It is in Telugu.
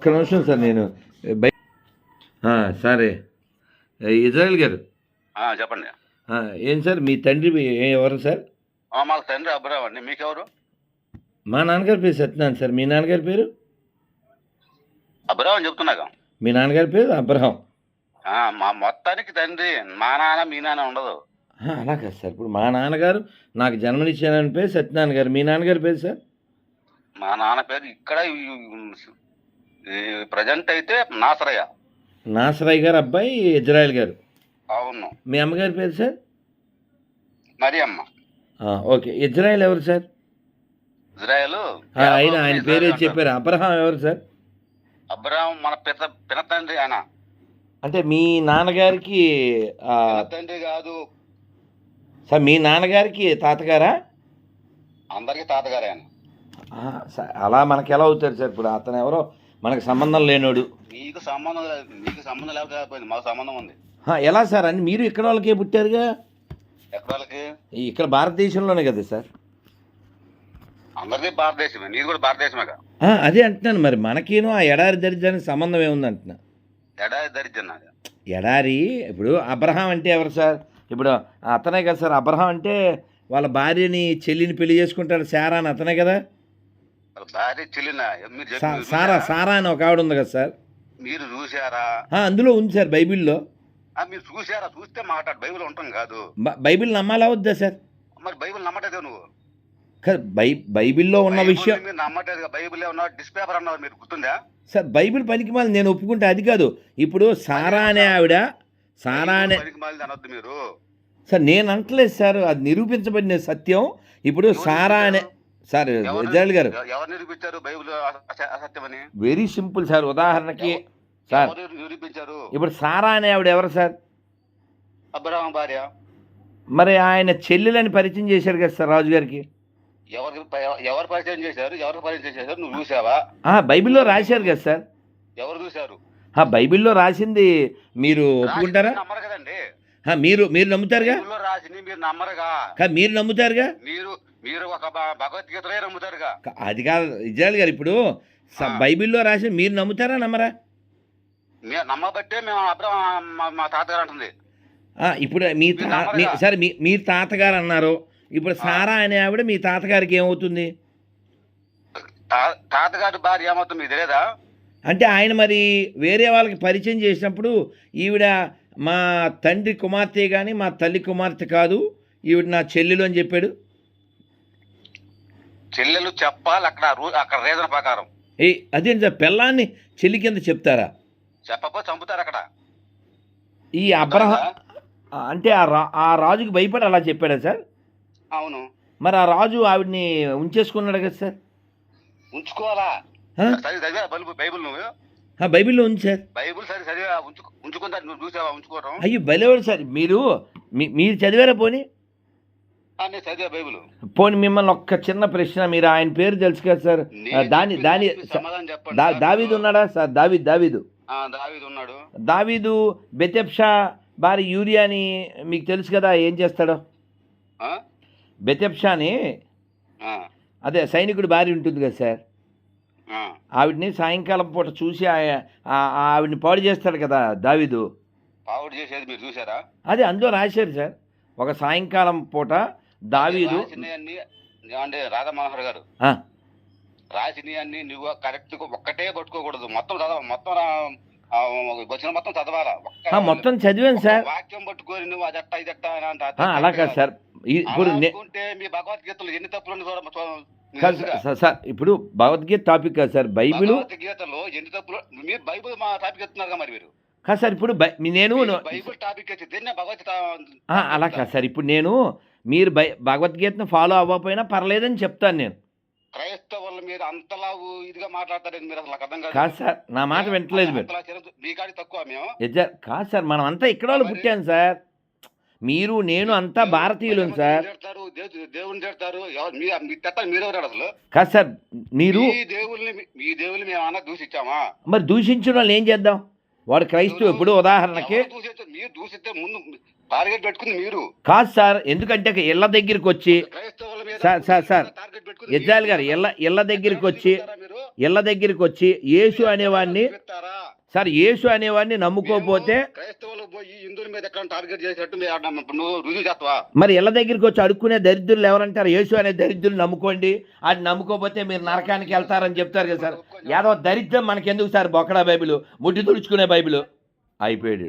ఒక్క నిమిషం సార్ నేను బై ఆ, సరే. ఇజ్రాయల్ గారు. చెప్పండి. ఏం సార్ మీ తండ్రి మీ- ఎవరు సార్? మాకు తండ్రి అబ్రాహం అండి. మీకెవరు? మా నాన్నగారి పేరు సత్యనారాయణ సార్. మీ నాన్నగారి పేరు? అబ్రాహం చెప్తున్నాగా. మీ నాన్నగారి పేరు అబ్రహం. మా మొత్తానికి తండ్రి. మా నాన్న మీ నాన్న ఉండదు. అలా కాదు సార్. ఇప్పుడు మా నాన్నగారు నాకు జన్మనిచ్చానని పేరు సత్యనారాయణ గారు. మీ నాన్నగారి పేరు సార్? మా నాన్న పేరు ఇక్కడ ప్రజెంట్ అయితే నాసరయ్య. నాసరాయ్ గారు అబ్బాయి ఇజ్రాయల్ గారు. అవును. మీ అమ్మగారి పేరు సార్? మరి అమ్మ ఓకే. ఇజ్రాయల్ ఎవరు సార్? ఇజ్రాయెల్? ఆయన ఆయన పేరే చెప్పారు. అబ్రహం ఎవరు సార్? అబ్రాహం మన పిత పిన తండ్రి ఆయన. అంటే మీ నాన్నగారికి తండ్రి కాదు. సార్ మీ నాన్నగారికి తాతగారా? అందరికి తాతగారే ఆయన. అలా మనకి ఎలా అవుతారు సార్? ఇప్పుడు అతను ఎవరో మనకు సంబంధం లేనోడు. నీకు సంబంధం లేదు నీకు సంబంధం లేకపోయింది మాకు సంబంధం ఉంది. ఎలా సార్? అని మీరు ఇక్కడ వాళ్ళకే పుట్టారుగా? ఎక్కడ వాళ్ళకి? ఇక్కడ భారతదేశంలోనే కదా సార్? అందరిది భారతదేశమే నీది కూడా భారతదేశమేగా? అదే అంటున్నాను మరి మనకేనో ఆ ఎడారి దరిద్రానికి సంబంధం ఏముంది అంటున్నా. ఎడారి దరిద్రం ఎడారి ఇప్పుడు అబ్రహాం అంటే ఎవరు సార్? ఇప్పుడు అతనే కదా సార్ అబ్రహాం అంటే వాళ్ళ భార్యని చెల్లిని పెళ్ళి చేసుకుంటాడు సారా అని అతనే కదా? భార్య చెల్లిన. సారా? సారా అని ఒక ఆవిడ ఉంది కదా సార్. మీరు చూసారా అందులో ఉంది సార్ బైబిల్లో. మీరు చూసారా చూస్తే మాట్లాడు. బైబిల్ ఉంటాం కాదు. బైబిల్ నమ్మాలా వద్దా సార్? మరి బైబిల్ నమ్మటేదే నువ్వు? బై బైబిల్లో ఉన్న విషయం మీరు నమ్మటేది బైబిల్ ఉన్నావు డిస్పేపర్ అన్నారు మీరు గుర్తుందా? సార్ బైబిల్ పనికి మాలి నేను ఒప్పుకుంటే అది కాదు. ఇప్పుడు సారా అనే ఆవిడ సారా అనే అనొద్దు మీరు. సార్ నేను అంటలేదు సార్. అది నిరూపించబడిన సత్యం. ఇప్పుడు సారా అనే? సార్ ఇజ్రాయల్ గారు? ఎవరు నిరూపించారు బైబిల్ అస- అసత్యమని? వెరీ సింపుల్ సార్ ఉదాహరణకి సార్. నిరూపించారు? ఇప్పుడు సారా అనే ఆవిడ ఎవరు సార్? అబ్రహాం భార్య. మరి ఆయన చెల్లెలని పరిచయం చేశారు కదా సార్ రాజు గారికి ఎవరు ఎవరు పరిచయం చేశారు? ఎవరు పరిచయం చేశారు? నువ్వు చూసావా? బైబిల్లో రాశారు కదా సార్. ఎవరు చూశారు? బైబిల్లో రాసింది మీరు ఒప్పుకుంటారా? నమ్మరు కదండి. మీరు మీరు నమ్ముతారుగా? రాసింది మీరు నమ్మరుగా. మీరు నమ్ముతారుగా? మీరు మీరు ఒక భగవద్గీతలే నమ్ముతారుగా. అది కాదు ఇజ్రాయల్ గారు ఇప్పుడు. బైబిల్లో రాసి మీరు నమ్ముతారా నమ్మరా? మీరు నమ్మబట్టే మేము అబ్రహం మా- తాతగారు అంటుంది. ఇప్పుడు మీ సరే మీ మీరు తాతగారు అన్నారు. ఇప్పుడు సారా అనే ఆవిడ మీ తాతగారికి ఏమవుతుంది? తాతగారి భార్య ఏమవుతుంది మీకు తెలియదా అంటే ఆయన మరి వేరే వాళ్ళకి పరిచయం చేసినప్పుడు ఈవిడ మా తండ్రి కుమార్తె కానీ మా తల్లి కుమార్తె కాదు ఈవిడ నా చెల్లెలు అని చెప్పాడు. చెల్లెలు చెప్పాలి అక్కడ అక్కడ రీజన్ ప్రకారం. ఏ అదేంటి సార్ పిల్లాన్ని చెల్లి కింద చెప్తారా? చెప్పకపోతే చంపుతారు అక్కడ. ఈ అబ్రహ అంటే ఆ రా ఆ రాజుకి భయపడి అలా చెప్పాడా సార్? అవును. మరి ఆ రాజు ఆవిడ్ని ఉంచేసుకున్నాడు కదా సార్? ఉంచుకోవాలా? చదివా బైబిల్ బైబిల్ నువ్వు? బైబిల్లో ఉంది సార్. బైబిల్ సరే చదివా ఉంచు ఉంచుకుంటా నువ్వు చూసావా ఉంచుకోవడం అయ్యో బలేవాడు సార్. మీరు మీరు చదివారా పోనీ ఆ, నేను చదివా బైబిల్ పోనీ మిమ్మల్ని ఒక్క చిన్న ప్రశ్న మీరు ఆయన పేరు తెలుసు కదా సార్? దాని దాని. దావీదు ఉన్నాడా సార్? దావీద్ దావీదు. దావీదు ఉన్నాడు. దావీదు బెతెప్షా భార్య యూరియాని మీకు తెలుసు కదా ఏం చేస్తాడో? బెతెప్షాని అదే సైనికుడి భార్య ఉంటుంది కదా సార్. ఆవిడ్ని సాయంకాలం పూట చూసి ఆవిడ్ని పాడు చేస్తాడు కదా దావీదు. చేసేది మీరు చూసారా అదే అందులో రాశారు సార్. ఒక సాయంకాలం పూట దావీదు అంటే రాధా మనోహర్ గారు. రాసినవన్నీ నువ్వు కరెక్ట్ ఒక్కటే పట్టుకోకూడదు మొత్తం చదవ మొత్తం వచ్చిన మొత్తం చదవాలా? మొత్తం చదివాను సార్. వాక్యం పట్టుకొని నువ్వు ఇదట్ట అని అంత ఆ, అలా కాదు సార్. ఇప్పుడు అనుకుంటే మీ భగవద్గీతలు ఎన్ని తప్పులు సార్, ఇప్పుడు భగవద్గీత టాపిక్ కాదు సార్. బైబిల్ భగవద్గీతలో ఎన్ని తప్పులు మీరు బైబిల్ మా టాపిక్ ఎత్తున్నారు మరి మీరు? కాదు సార్ ఇప్పుడు నేను బైబిల్ టాపిక్ దీన్నే భగవద్గీత అలా కాదు సార్. ఇప్పుడు నేను మీరు భగవద్గీతను ఫాలో అవ్వకపోయినా పర్లేదని చెప్తాను నేను. క్రైస్తవుల మీద అంతలా ఇదిగా మాట్లాడతారు మీరు? అసలు అర్థం కాదు. కాదు సార్ నా మాట వింటలేదు మీరు. మీ కాడి తక్కువ మేము. కాదు సార్ మనం అంతా ఇక్కడ వాళ్ళు పుట్టాను సార్. మీరు నేను అంతా భారతీయులం సార్. తిడతారు దేవు- దేవుని తిడతారు ఎవరు? మీ మీ తిట్ట మీరెవరు అసలు? కాదు సార్ మీరు మీ దేవుల్ని మీ దేవుల్ని మేము అన్న దూషించామా? మరి దూషించిన వాళ్ళు ఏం చేద్దాం? వాడు క్రైస్తవు ఇప్పుడు ఉదాహరణకి ఎవరు దూషించారు? మీరు దూషిస్తే ముందు టార్గెట్ పెట్టుకుంది మీరు కాదు సార్ ఎందుకంటే ఇళ్ళ దగ్గరికి వచ్చి సార్, సార్, సార్. గారు ఇళ్ళ ఇళ్ళ దగ్గరికి వచ్చి ఇళ్ళ దగ్గరికి వచ్చి యేసు అనేవాడిని? సార్ యేసు అనేవాడిని నమ్ముకోపోతే మేము క్రైస్తవులు పోయి హిందువుల మీద ఎక్కడ టార్గెట్ చేసినట్టు మీరు అన్న- నువ్వు రుజువు చేస్తావా? మరి ఇళ్ళ దగ్గరికి వచ్చి అడుక్కునే దరిద్రులు ఎవరంటారు? యేసు అనే దరిద్రులు నమ్ముకోండి. అది నమ్ముకోపోతే మీరు నరకానికి వెళ్తారని చెప్తారు కదా సార్. యాదవ దరిద్రం మనకెందుకు సార్? బొక్కడా బైబిల్ ముట్టి తుడుచుకునే బైబిల్. అయిపోయాడు